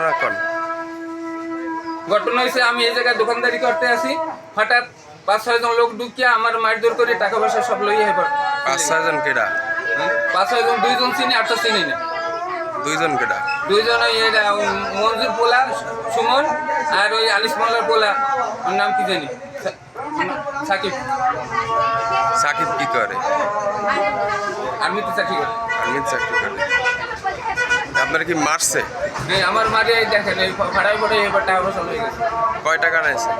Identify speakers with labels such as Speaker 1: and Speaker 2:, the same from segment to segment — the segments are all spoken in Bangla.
Speaker 1: ঘটনা কোন
Speaker 2: ঘটনা হয়েছে আমি এই জায়গায় দোকানদারি করতে আসি হঠাৎ পাঁচ ছয় জন লোক ঢুকিয়ে আমার মারধর করে টাকা পয়সা সব লইয়ে এবার
Speaker 1: পাঁচ ছয়জন কেডা?
Speaker 2: পাঁচ ছয় জন দুইজন চিনি আর তো চিনি না।
Speaker 1: দুইজন কেডা?
Speaker 2: দুইজন ওই মঞ্জুর পোলা সুমন আর ওই আলিস মোল্লার পোলা ওর নাম কি জানি? সাকিব।
Speaker 1: সাকিব কি করে?
Speaker 2: আর্মিতে চাকরি করে
Speaker 1: আর্মির চাকরি করে আপনার কি মারছে?
Speaker 2: আমার মারি দেখেন এই ভাড়াই পড়ে এবার টাকা পয়সা হয়ে গেছে।
Speaker 1: কয় টাকা নেছে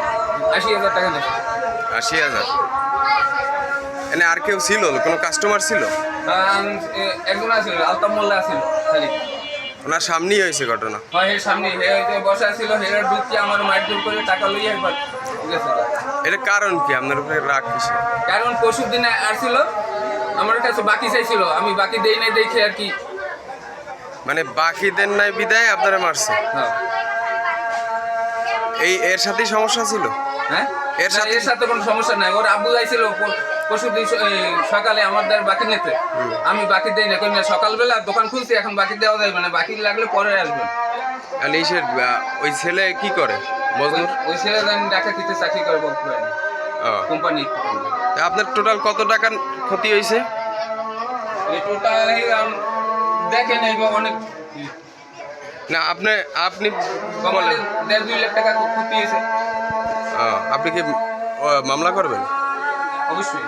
Speaker 2: আশি হাজার টাকা নেই
Speaker 1: আশি হাজার। এনে আর কেউ ছিল? কোনো কাস্টমার ছিল?
Speaker 2: একজন আছিল আলতাম মোল্লা আছিল খালি।
Speaker 1: ওনার সামনেই হয়েছে ঘটনা।
Speaker 2: হয় এর সামনে বসা ছিল হেরার ঢুকিয়ে আমার মারধর করে টাকা লইয়ে একবার
Speaker 1: এটা কারণ কি? আপনার উপরে রাগ কিসে
Speaker 2: কারণ পরশুর দিনে আসছিল আমার কাছে বাকি চাইছিল আমি বাকি দেই নাই দেখে আর কি
Speaker 1: মানে বাকিদের নাই বিদায় আপনারা মারছে।
Speaker 2: হ্যাঁ।
Speaker 1: এই এর সাথেই সমস্যা ছিল?
Speaker 2: হ্যাঁ?
Speaker 1: এর
Speaker 2: সাথে এর সাথে কোনো সমস্যা নাই। ওর আব্বু আইছিল পরশু দিন সকালে আমার দ্বার বাকি নিতে। আমি বাকি দেই না। কই না সকালবেলা দোকান খুলছি এখন বাকি দেওয়া যাবে না বাকি লাগলে পরে আসবেন
Speaker 1: ইসের আহ, ওই ছেলে কি করে? মজনুর
Speaker 2: ওই ছেলে জানি ঢাকা কিতে চাকরি করে বলতে পারেন কোম্পানি।
Speaker 1: আপনার টোটাল কত টাকা ক্ষতি হয়েছে
Speaker 2: এই টোটাল দেখেন এই অনেক
Speaker 1: না আপনি আপনি
Speaker 2: কমালে
Speaker 1: বলেন
Speaker 2: দেড় দুই লাখ টাকা ক্ষতি হয়েছে।
Speaker 1: আপনি কি মামলা করবেন?
Speaker 2: অবশ্যই।